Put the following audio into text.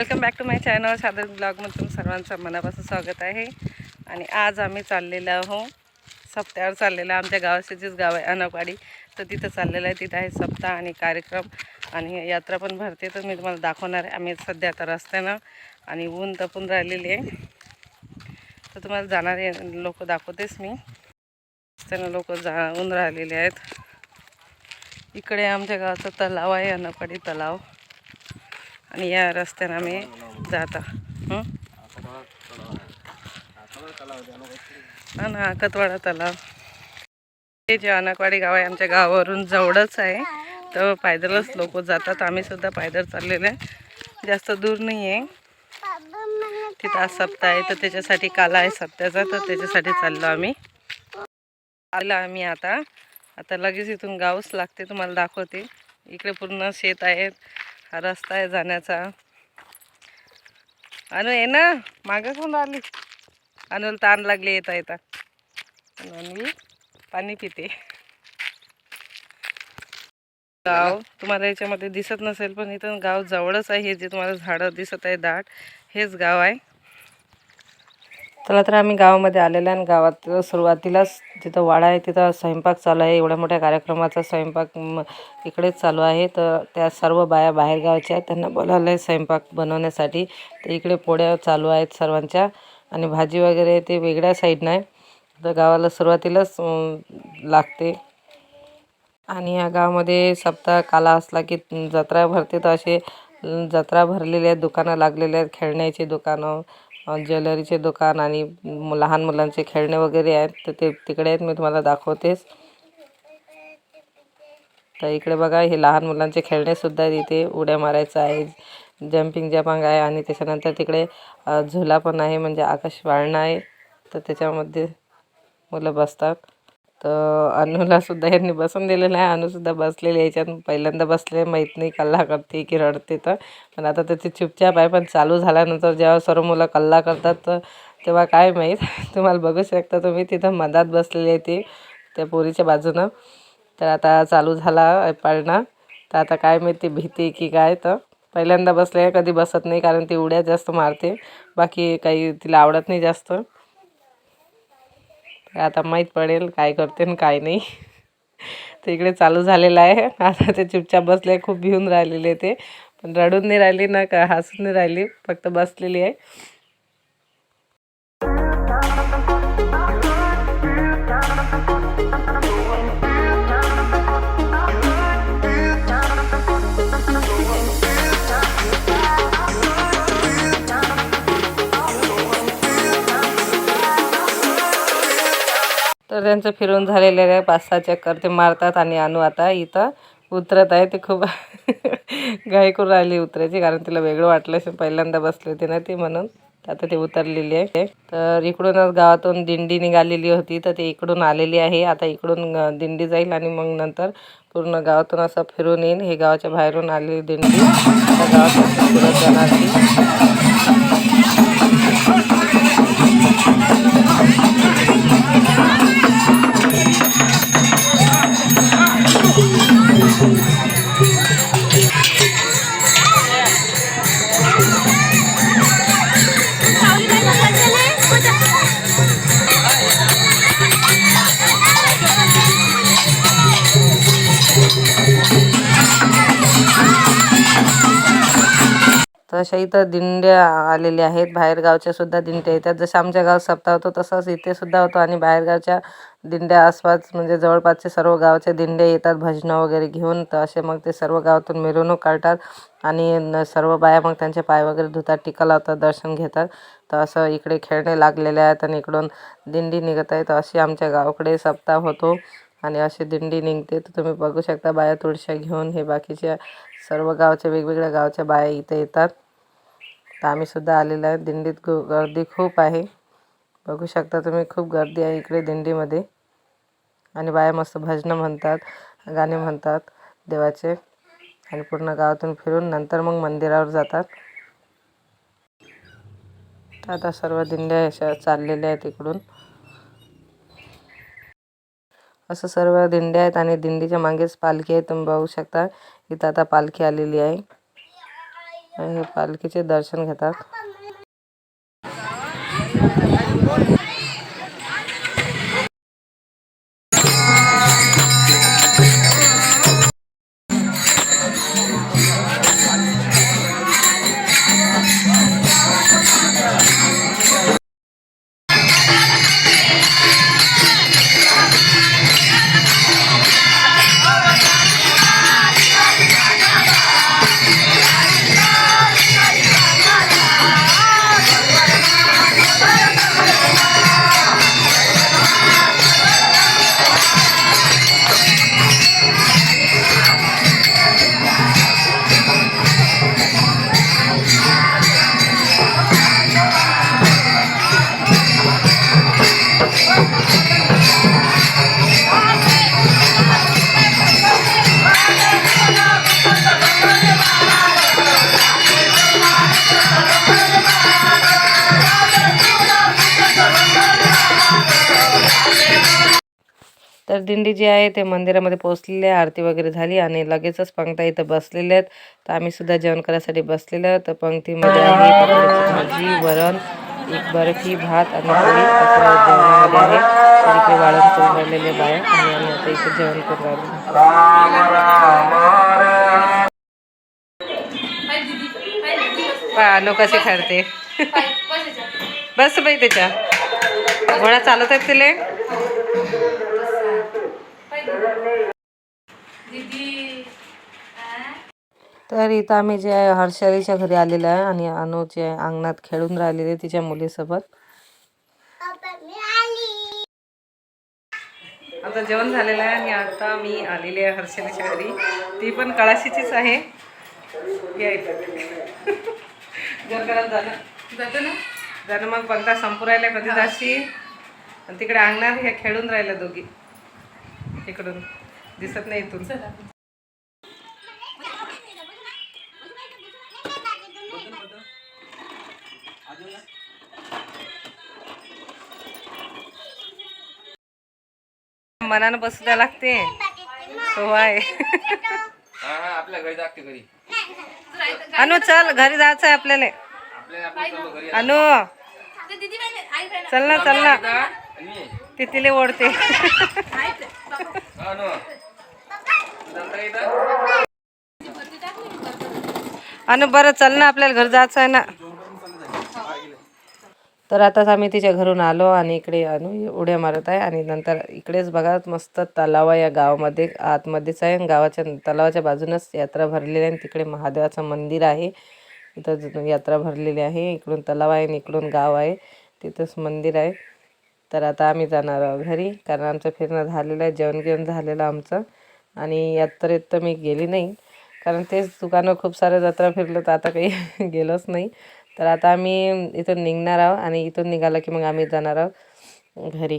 Welcome back to my channel सादर ब्लॉगमध्ये तुमचं सर्वांचं मनापासून स्वागत आहे. आणि आज आम्ही चाललेलो आहो सप्त्यावर चाललेलं आहे आमच्या जेच गाव आहे अनकवाडी तर तिथं चाललेलं आहे. तिथं आहे सप्ताह आणि कार्यक्रम. आणि यात्रा पण भरते तर मी तुम्हाला दाखवणार आहे. आम्ही सध्या आता रस्त्यानं आणि ऊन तपून राहिलेली आहे. तर तुम्हाला जाणारे लोक दाखवतेच मी. रस्त्यानं लोक जा ऊन राहिलेले आहेत. इकडे आमच्या गावाचा तलाव आहे अनकवाडी तलाव. आणि या रस्त्यानं आम्ही जाता हं? हा ना अकतवाडा तलाव. हे जे अनकवाडी गाव आहे आमच्या गावावरून जवळच आहे. तर पायदलच लोक जातात. आम्ही सुद्धा पायदल चाललेलं आहे. जास्त दूर नाही आहे. तिथं आज सप्ताह आहे तर त्याच्यासाठी काला आहे सप्त्याचा तर त्याच्यासाठी चाललो आम्ही. आला आम्ही आता. आता लगेच इथून गावच लागते तुम्हाला दाखवते. इकडे पूर्ण शेत आहेत. हा रस्ता आहे जाण्याचा. अनु ये ना मागं कोण आली अनुला ताण लागली येता येता. आणि अन्वी पाणी पिते. गाव तुम्हाला याच्यामध्ये दिसत नसेल पण इथं गाव जवळच आहे हे जे तुम्हाला झाडं दिसत आहे दाट हेच गाव आहे. चला तर आम्ही गावामध्ये आलेलो आहे आणि गावात सुरुवातीलाच तिथं वाडा आहे तिथं स्वयंपाक चालू आहे. एवढ्या मोठ्या कार्यक्रमाचा स्वयंपाक इकडेच चालू आहे. तर त्या सर्व बाया बाहेरगावच्या आहेत. त्यांना बोलावलं आहे स्वयंपाक बनवण्यासाठी. तर इकडे पोळ्या चालू आहेत सर्वांच्या आणि भाजी वगैरे ते वेगळ्या साईडनं आहे. तर गावाला सुरुवातीलाच लागते. आणि या गावामध्ये सप्ताह काला असला की जत्रा भरते. तर असे जत्रा भरलेले आहेत दुकानं लागलेले आहेत खेळण्याची दुकानं ज्वेलरीचे दुकान आणि लहान मुलांचे खेळणे वगैरे आहेत तर ते तिकडे आहेत मी तुम्हाला दाखवतेच. तर इकडे बघा हे लहान मुलांचे खेळणेसुद्धा इथे उड्या मारायचं आहे जम्पिंग जपांग आहे आणि त्याच्यानंतर तिकडे झुला पण आहे म्हणजे आकाश वाळणं आहे. तर त्याच्यामध्ये मुलं बसतात. तर अनुला सुद्धा यांनी बसून दिलेलं आहे. अनुसुद्धा बसलेली याच्यात. पहिल्यांदा बसले माहीत नाही कल्ला करते की रडते तर. पण आता त्याची चुपचाप आहे पण चालू झाल्यानंतर जेव्हा सर्व मुलं कल्ला करतात तर तेव्हा काय माहीत? तुम्हाला बघू शकता तुम्ही तिथं मधात बसलेली आहे ती त्या पोरीच्या बाजूनं. तर आता चालू झाला पाळणा. तर आता काय माहिती भीती की काय तर. पहिल्यांदा बसले कधी बसत नाही कारण ती उड्या जास्त मारते. बाकी काही तिला आवडत नाही जास्त. आता माहीत पडेल काय करते आणि काय नाही. ते इकडे चालू झालेलं आहे. आता ते चुपचाप बसले खूप भिवून राहिलेले ते. पण रडून नाही राहिली ना का हसून नाही राहिली फक्त बसलेली आहे. तर त्यांचं फिरून झालेलं आहे पाच सहा चक्कर ते मारतात आणि आणू आता इथं उतरत आहे. ते खूप घाई करून राहिली उतरायची कारण तिला वेगळं वाटलं असेल. पहिल्यांदा बसली होती ना ती म्हणून. आता ती उतरलेली आहे. तर इकडूनच गावातून दिंडी निघालेली होती. तर ते इकडून आलेली आहे. आता इकडून दिंडी जाईल आणि मग नंतर पूर्ण गावातून असं फिरून येईल हे गावाच्या बाहेरून आलेली दिंडी. गावातून फिरत जाणार अशा इथं दिंड्या आलेल्या आहेत. बाहेरगावच्या सुद्धा दिंड्या येतात. जसं आमच्या गावात सप्ताह होतो तसंच इथे सुद्धा होतो आणि बाहेरगावच्या दिंड्या आसपास म्हणजे जवळपासचे सर्व गावचे दिंड्या येतात. भजनं वगैरे घेऊन तर असे मग ते सर्व गावातून मिरवणूक काढतात आणि सर्व बाया मग त्यांचे पाय वगैरे धुतात टिका लावतात दर्शन घेतात. तर असं इकडे खेळणे लागलेले आहेत आणि इकडून दिंडी निघत आहे. तर अशी आमच्या गावाकडे सप्ताह होतो आणि अशी दिंडी निघते. तर तुम्ही बघू शकता बाया तुळशा घेऊन हे बाकीच्या सर्व गावच्या वेगवेगळ्या गावच्या बाया इथे येतात. तर आम्हीसुद्धा आलेलो आहे. दिंडीत खूप गर्दी खूप आहे. बघू शकता तुम्ही खूप गर्दी आहे इकडे दिंडीमध्ये. आणि बाया मस्त भजनं म्हणतात गाणे म्हणतात देवाचे. आणि पूर्ण गावातून फिरून नंतर मग मंदिरावर जातात. तर आता सर्व दिंड्या अशा चाललेल्या आहेत इकडून. असं सर्व दिंड्या आहेत आणि दिंडीच्या मागेच पालखी आहे. तुम्ही बघू शकता इथं आता पालखी आलेली आहे. हे पालखीचे दर्शन घेतात. तर दिंडी जी आहे ते मंदिरामध्ये पोचलेली आहे. आरती वगैरे झाली आणि लगेचच पंक्ता इथं बसलेल्या आहेत. तर आम्ही सुद्धा जेवण करायसाठी बसलेलो तर पंक्तीमध्ये आहे भाजी वरण एक बर्फी भात आणि पोळी असं जेवणामध्ये आहे. इकडे वाळण करून राहिलेले बाया. आणि आम्ही आता इथे जेवण करून राहिलो आलो कसे ठरते बस बाई त्याच्या. घोडा चालत आहेत तिले? तर इथं आम्ही जे आहे हर्षालीच्या घरी आलेलो आहे आणि अनु जे आहे अंगणात खेळून राहिलेली तिच्या मुलीसोबत. आता जेवण झालेलं आहे आणि आता मी आलेली आहे हर्षालीच्या घरी. ती पण कळाशीचीच आहे. करायला झालं जातो ना? जर मग पंखा संपू राहिल्या कधी जाशी. आणि तिकडे अंगणात हे खेळून राहिल्या दोघी. इकडून. दिसत नाही इथून. मनानं बसू द्या लागते. हो आहे. आपल्या घरी जागते घरी. अनु चल घरी जायचं आहे आपल्याला. अनु. ते दीदी बाई आई बाई चल ना चल ना. ती तिले ओढते अनु बरं चल ना आपल्याला घर जायचं आहे ना. तर आताच आम्ही तिच्या घरून आलो आणि इकडे उड्या मारत आहे आणि नंतर इकडेच बघा मस्त तलाव आहे या गावामध्ये आतमध्येच आहे आणि गावाच्या तलावाच्या बाजूनच यात्रा भरलेली आहे आणि तिकडे महादेवाचं मंदिर आहे. इथं यात्रा भरलेली आहे. इकडून तलाव आहे आणि इकडून गाव आहे. तिथंच मंदिर आहे. तर आता आम्ही जाणार आहोत घरी कारण आमचं फिरणं झालेलं आहे जेवण घेऊन झालेलं आमचं आणि यात्रेत तर मी गेली नाही. कारण तेच दुकानं खूप साऱ्या जत्रा फिरलं तर आता काही गेलंच नाही. तर आता आम्ही इथून निघणार आहोत आणि इथून निघालं की मग आम्ही जाणार आहोत घरी.